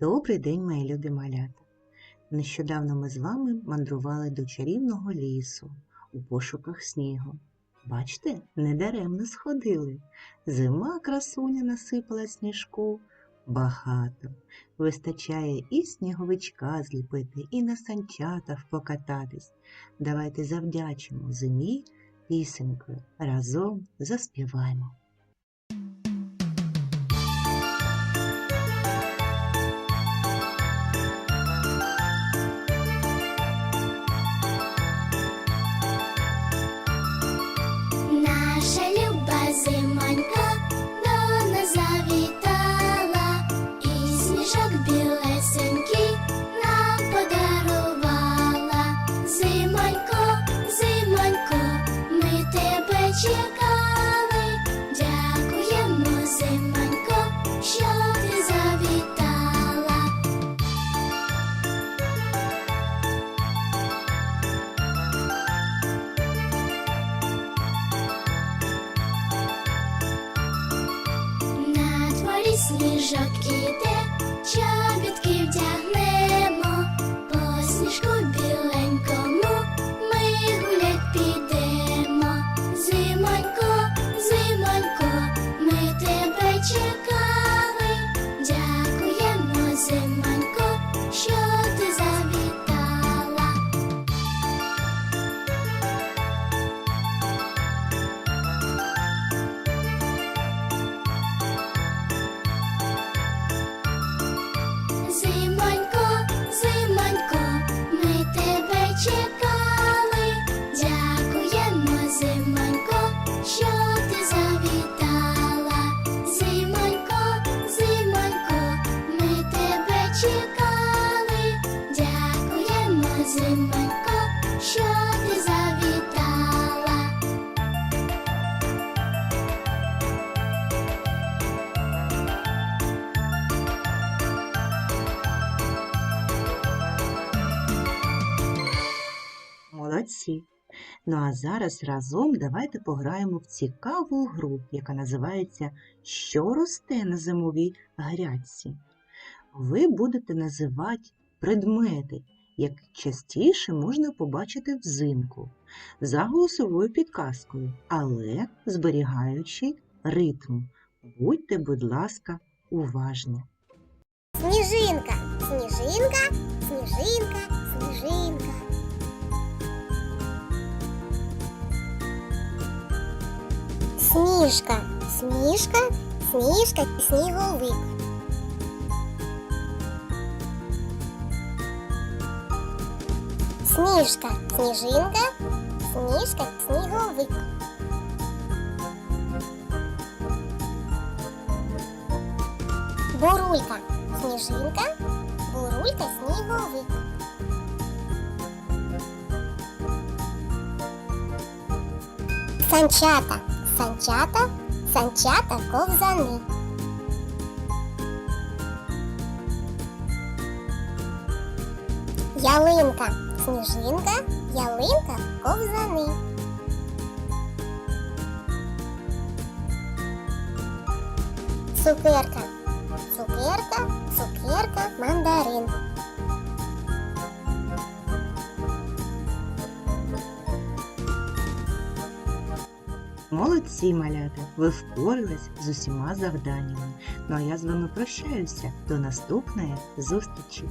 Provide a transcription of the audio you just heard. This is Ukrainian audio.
Добрий день, мої любі малята! Нещодавно ми з вами мандрували до чарівного лісу у пошуках снігу. Бачите, недаремно сходили. Зима красуня насипала сніжку багато. Вистачає і сніговичка зліпити, і на санчатах покататись. Давайте завдячимо зимі пісенькою. Разом заспіваємо. Чекали. Дякуємо, зимонько, що ти завітала. На дворі сніжок іде, що ти завітала. Зимонько, зимонько, ми тебе чекали. Дякуємо, зимонько, що ти завітала. Молодці! Ну а зараз разом давайте пограємо в цікаву гру, яка називається Що росте на зимовій грядці. Ви будете називати предмети, які частіше можна побачити взимку, за голосовою підказкою, але зберігаючи ритм. Будьте, будь ласка, уважні. Сніжинка, сніжинка, сніжинка, сніжинка. Сніжка, сніжка, сніжка, сніговик. Сніжка, сніжинка, сніжка, сніговик. Бурулька, сніжинка, бурулька, сніговик. Санчата, Санчата, санчата, ковзани. Ялинка, сніжинка, ялинка, ковзани. Цукерка, цукерка, цукерка, мандарин. Молодці, малята! Ви впорались з усіма завданнями. Ну а я з вами прощаюся. До наступної зустрічі!